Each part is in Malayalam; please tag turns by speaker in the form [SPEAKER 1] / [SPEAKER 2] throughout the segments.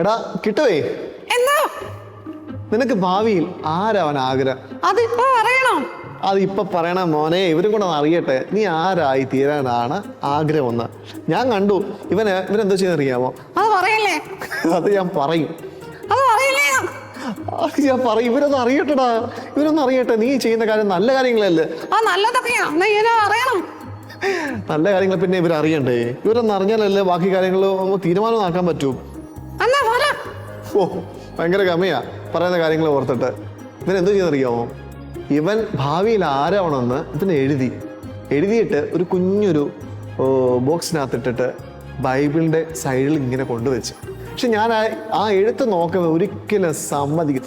[SPEAKER 1] എടാ കിട്ടുവേ.
[SPEAKER 2] എന്താ?
[SPEAKER 1] നിനക്ക് ഭാവിയിൽ ആരാവൻ ആഗ്രഹം?
[SPEAKER 2] അതിപ്പോ പറയണോ
[SPEAKER 1] അത് ഇപ്പൊ പറയണ മോനെ ഇവരും കൂടെ അറിയട്ടെ. നീ ആരായി തീരാനാണ് ആഗ്രഹമെന്ന് ഞാൻ കണ്ടു. ഇവന് ഇവനെന്തോ ചെയ്യുന്നറിയാമോ?
[SPEAKER 2] അത് പറയല്ലേ?
[SPEAKER 1] അത് ഞാൻ പറയും.
[SPEAKER 2] അത് പറയില്ലേ?
[SPEAKER 1] അത് ഞാൻ പറയും. ഇവരൊന്ന് അറിയട്ടെടാ. ഇവരൊന്നും അറിയട്ടെ. നീ ചെയ്യുന്ന കാര്യം നല്ല കാര്യങ്ങളല്ലേ.
[SPEAKER 2] ആ നല്ലതൊക്കെയാ. എന്നാ ഇവനെ അറിയണം.
[SPEAKER 1] നല്ല കാര്യങ്ങൾ പിന്നെ ഇവർ അറിയണ്ടേ ഇവരൊന്ന് അറിഞ്ഞാലല്ലേ ബാക്കി കാര്യങ്ങൾ തീരുമാനമാക്കാൻ പറ്റൂ.
[SPEAKER 2] എന്നാ പറ
[SPEAKER 1] ഓ ഭയങ്കര ഗമയാ. പറയുന്ന കാര്യങ്ങൾ ഓർത്തിട്ട്. ഇവൻ എന്തോ ചെയ്യുന്നറിയാമോ ഇവൻ ഭാവിയിൽ ആരാവണമെന്ന് ഇതിന് എഴുതി. എഴുതിയിട്ട് ഒരു കുഞ്ഞൊരു ബോക്സിനകത്തിട്ടിട്ട് ബൈബിളിന്റെ സൈഡിൽ ഇങ്ങനെ കൊണ്ടുവച്ചു. പക്ഷെ ഞാൻ ആ- എഴുത്ത് നോക്കുന്നത് ഒരിക്കലും സമ്മതിക്കും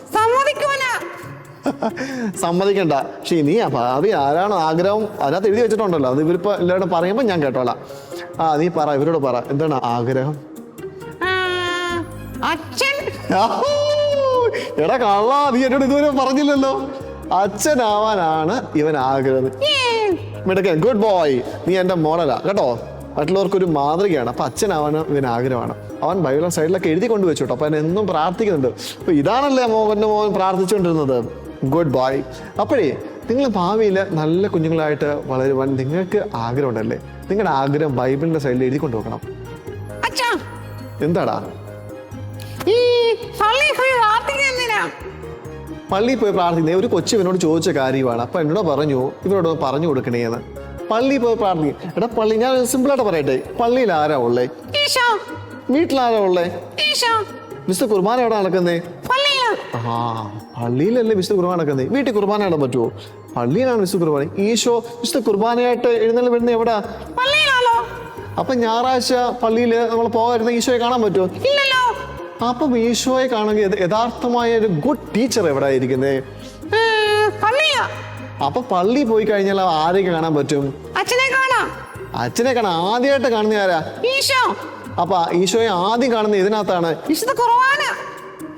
[SPEAKER 1] സമ്മതിക്കണ്ട. പക്ഷെ നീ ആ ഭാവി ആരാണോ ആഗ്രഹം അതിനകത്ത് എഴുതി വെച്ചിട്ടുണ്ടല്ലോ. അത് ഇവരിപ്പോ എല്ലാവരും പറയുമ്പോൾ ഞാൻ കേട്ടോളാം. ആ നീ പറ ഇവരോട് പറ. എന്താണ് ആഗ്രഹം?
[SPEAKER 2] അച്ഛൻ.
[SPEAKER 1] എടാ കള്ള നീ എന്നോട് ഇതുവരെ പറഞ്ഞില്ലല്ലോ. അച്ഛനാവാനാണ് ഇവൻ ആഗ്രഹം. മിടക്കൻ ഗുഡ് ബോയ് നീ എന്റെ മോഡലാ കേട്ടോ? മറ്റുള്ളവർക്ക് ഒരു മാതൃകയാണ് അപ്പൊ അച്ഛനാവാൻ ഇവൻ ആഗ്രഹമാണ്. അവൻ ബൈബിൾ സൈഡിലൊക്കെ എഴുതി കൊണ്ടുവച്ചു കേട്ടോ അപ്പൊ അവൻ എന്നും പ്രാർത്ഥിക്കുന്നുണ്ട്. അപ്പൊ ഇതാണല്ലേ മോഹന്റെ മോഹൻ പ്രാർത്ഥിച്ചുകൊണ്ടിരുന്നത്? ഗുഡ് ബോയ് അപ്പോഴേ നിങ്ങൾ ഭാവിയിൽ നല്ല കുഞ്ഞുങ്ങളായിട്ട് വളരുവാൻ നിങ്ങൾക്ക് ആഗ്രഹമുണ്ടല്ലേ? നിങ്ങളുടെ ആഗ്രഹം ബൈബിളിന്റെ സൈഡിൽ എഴുതി
[SPEAKER 2] കൊണ്ടുവെക്കണം.
[SPEAKER 1] എന്താടാ?
[SPEAKER 2] ഈ പള്ളി പോയി
[SPEAKER 1] പള്ളിയിൽ പോയി പ്രാർത്ഥിക്കുന്നത് ഒരു കൊച്ചു ഇവനോട് ചോദിച്ച കാര്യമാണ്. അപ്പൊ എന്നോട് പറഞ്ഞു ഇവനോട് പറഞ്ഞു കൊടുക്കണേന്ന്. പള്ളിയിൽ പോയി പ്രാർത്ഥിക്കും എടാ പള്ളി ഞാൻ സിമ്പിളായിട്ട് പറയട്ടെ പള്ളിയിൽ ആരാ ഉള്ളേ?
[SPEAKER 2] വീട്ടിൽ
[SPEAKER 1] ആരാ ഉള്ളേ?
[SPEAKER 2] മിസ്റ്റർ
[SPEAKER 1] വിശുദ്ധ കുർബാന എവിടെ നടക്കുന്നേ? ആ പള്ളിയിലല്ലേ വിശുദ്ധ കുർബാന നടക്കുന്നത് വീട്ടിൽ കുർബാന ഇടാൻ പറ്റുമോ പള്ളിയിലാണ് വിശുദ്ധ കുർബാന. ഈശോ വിശുദ്ധ കുർബാനയായിട്ട് എഴുന്നള്ളി വരുന്നത് എവിടാ? അപ്പൊ ഞായറാഴ്ച പള്ളിയിൽ നമ്മൾ പോകാതിരുന്ന ഈശോയെ കാണാൻ പറ്റുമോ അപ്പം ഈശോയെ കാണുമെങ്കിൽ യഥാർത്ഥമായ ഒരു ഗുഡ് ടീച്ചർ എവിടെ
[SPEAKER 2] ഇരിക്കുന്നത്
[SPEAKER 1] അപ്പൊ പള്ളി പോയി കഴിഞ്ഞാൽ ആരെയൊക്കെ കാണാൻ പറ്റും?
[SPEAKER 2] അച്ഛനെ കാണാം.
[SPEAKER 1] അച്ഛനെ കാണാം. ആദ്യമായിട്ട് കാണുന്ന ആരാ?
[SPEAKER 2] ഈശോ.
[SPEAKER 1] അപ്പൊ ഈശോയെ ആദ്യം കാണുന്ന ഇതിനകത്താണ്.
[SPEAKER 2] വിശുദ്ധ കുർബാന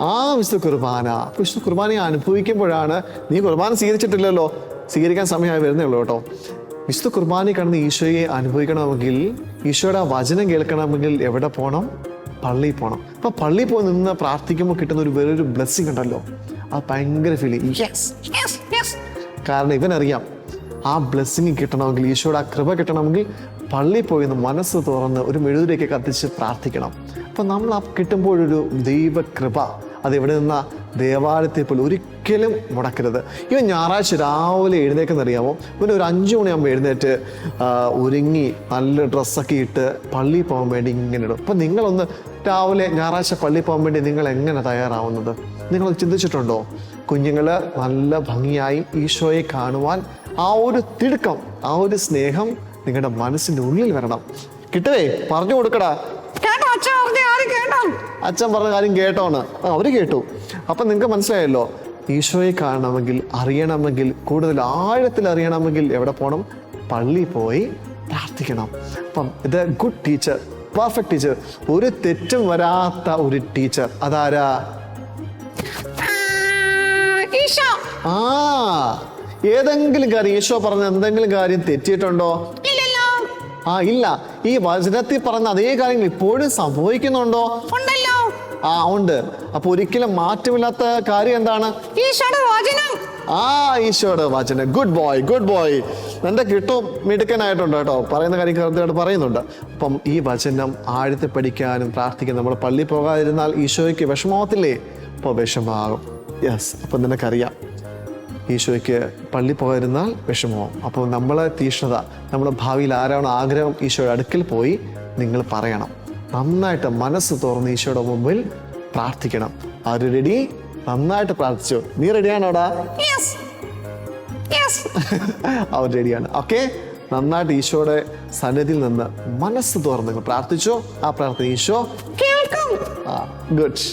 [SPEAKER 1] ആ വിശുദ്ധ കുർബാന വിശുദ്ധ കുർബാനയെ അനുഭവിക്കുമ്പോഴാണ് നീ കുർബാന സ്വീകരിച്ചിട്ടില്ലല്ലോ. സ്വീകരിക്കാൻ സമയമായി വരുന്നേ ഉള്ളൂ കേട്ടോ. വിശുദ്ധ കുർബാനയിൽ കാണുന്ന ഈശോയെ അനുഭവിക്കണമെങ്കിൽ ഈശോയുടെ വചനം കേൾക്കണമെങ്കിൽ എവിടെ പോകണം പള്ളിയിൽ പോകണം അപ്പൊ പള്ളിയിൽ പോയി നിന്ന് പ്രാർത്ഥിക്കുമ്പോൾ കിട്ടുന്ന ഒരു വേറൊരു ബ്ലെസ്സിങ് ഉണ്ടല്ലോ. അത് ഭയങ്കര ഫീൽ യെസ് കാരണം ഇവനറിയാം ആ ബ്ലെസ്സിങ് കിട്ടണമെങ്കിൽ ഈശോയുടെ ആ കൃപ കിട്ടണമെങ്കിൽ പള്ളിയിൽ പോയി നിന്ന് മനസ്സ് തുറന്ന് ഒരു മെഴുതിലേക്ക് കത്തിച്ച് പ്രാർത്ഥിക്കണം. അപ്പോൾ നമ്മൾ ആ കിട്ടുമ്പോഴൊരു ദൈവകൃപ അത് എവിടെ നിന്ന? ദേവാലയത്തിൽ പോലും ഒരിക്കലും മുടക്കരുത്. ഇവൻ ഞായറാഴ്ച രാവിലെ എഴുന്നേക്കെന്നറിയാമോ ഇവൻ ഒരു അഞ്ചു മണിയാകുമ്പോൾ എഴുന്നേറ്റ് ഒരുങ്ങി നല്ല ഡ്രസ്സൊക്കെ ഇട്ട് പള്ളിയിൽ പോകാൻ വേണ്ടി ഇങ്ങനെ ഇടും. അപ്പം നിങ്ങളൊന്ന് രാവിലെ ഞായറാഴ്ച പള്ളിയിൽ പോകാൻ വേണ്ടി നിങ്ങൾ എങ്ങനെ തയ്യാറാവുന്നത്? നിങ്ങൾ ചിന്തിച്ചിട്ടുണ്ടോ? കുഞ്ഞുങ്ങൾ നല്ല ഭംഗിയായി ഈശോയെ കാണുവാൻ ആ ഒരു തിടുക്കം ആ ഒരു സ്നേഹം നിങ്ങളുടെ മനസ്സിന്റെ ഉള്ളിൽ വരണം. കിട്ടുവേ പറഞ്ഞു കൊടുക്കടാ.
[SPEAKER 2] അച്ഛൻ പറഞ്ഞ
[SPEAKER 1] കാര്യം കേട്ടോന്ന്. ആ അവർ കേട്ടു. അപ്പം നിങ്ങൾക്ക് മനസ്സിലായല്ലോ ഈശോയെ കാണണമെങ്കിൽ അറിയണമെങ്കിൽ കൂടുതൽ ആഴത്തിൽ അറിയണമെങ്കിൽ എവിടെ പോകണം? പള്ളി പോയി പ്രാർത്ഥിക്കണം. അപ്പം ഇത് ഗുഡ് ടീച്ചർ പെർഫെക്റ്റ് ടീച്ചർ ഒരു തെറ്റും വരാത്ത ഒരു ടീച്ചർ അതാരാ?
[SPEAKER 2] ആ,
[SPEAKER 1] ഏതെങ്കിലും കാര്യം ഈശോ പറഞ്ഞ എന്തെങ്കിലും കാര്യം തെറ്റിയിട്ടുണ്ടോ? ആ ഇല്ല. ഈ വചനത്തിൽ പറഞ്ഞ അതേ കാര്യങ്ങൾ ഇപ്പോഴും സംഭവിക്കുന്നുണ്ടോ?
[SPEAKER 2] ഉണ്ടല്ലോ.
[SPEAKER 1] ആ ഉണ്ട്. അപ്പൊ ഒരിക്കലും മാറ്റമില്ലാത്ത കാര്യം എന്താണ്? ആ ഈശോയുടെ വചനം. ഗുഡ് ബോയ് ഗുഡ് ബോയ് എന്റെ കിട്ടും മിടുക്കനായിട്ടുണ്ട് കേട്ടോ. പറയുന്ന കാര്യം കൃത്യമായിട്ട് പറയുന്നുണ്ട്. അപ്പം ഈ വചനം ആഴത്തിൽ പഠിക്കാനും പ്രാർത്ഥിക്കാനും നമ്മൾ പള്ളി പോകാതിരുന്നാൽ ഈശോയ്ക്ക് വിഷമാവത്തില്ലേ അപ്പോൾ വിഷമാകും യെസ് അപ്പം നിനക്കറിയാം. ഈശോയ്ക്ക് പള്ളി പോകാതിരുന്നാൽ വിഷമമാവും. അപ്പോൾ നമ്മളെ തീഷ്ണത നമ്മുടെ ഭാവിയിൽ ആരാണോ ആഗ്രഹം ഈശോയുടെ അടുക്കൽ പോയി നിങ്ങൾ പറയണം. നന്നായിട്ട് മനസ്സ് തുറന്ന് ഈശോയുടെ മുമ്പിൽ പ്രാർത്ഥിക്കണം. ആര് റെഡി നന്നായിട്ട് പ്രാർത്ഥിച്ചു. നീ റെഡിയാണോടാ അവൻ റെഡിയാണ് ഓക്കെ നന്നായിട്ട് ഈശോയുടെ സന്നിധിയിൽ നിന്ന് മനസ്സ് തുറന്ന് പ്രാർത്ഥിച്ചോ. ആ പ്രാർത്ഥന ഈശോ
[SPEAKER 2] കേൾക്കും.
[SPEAKER 1] ആ ഗുഡ്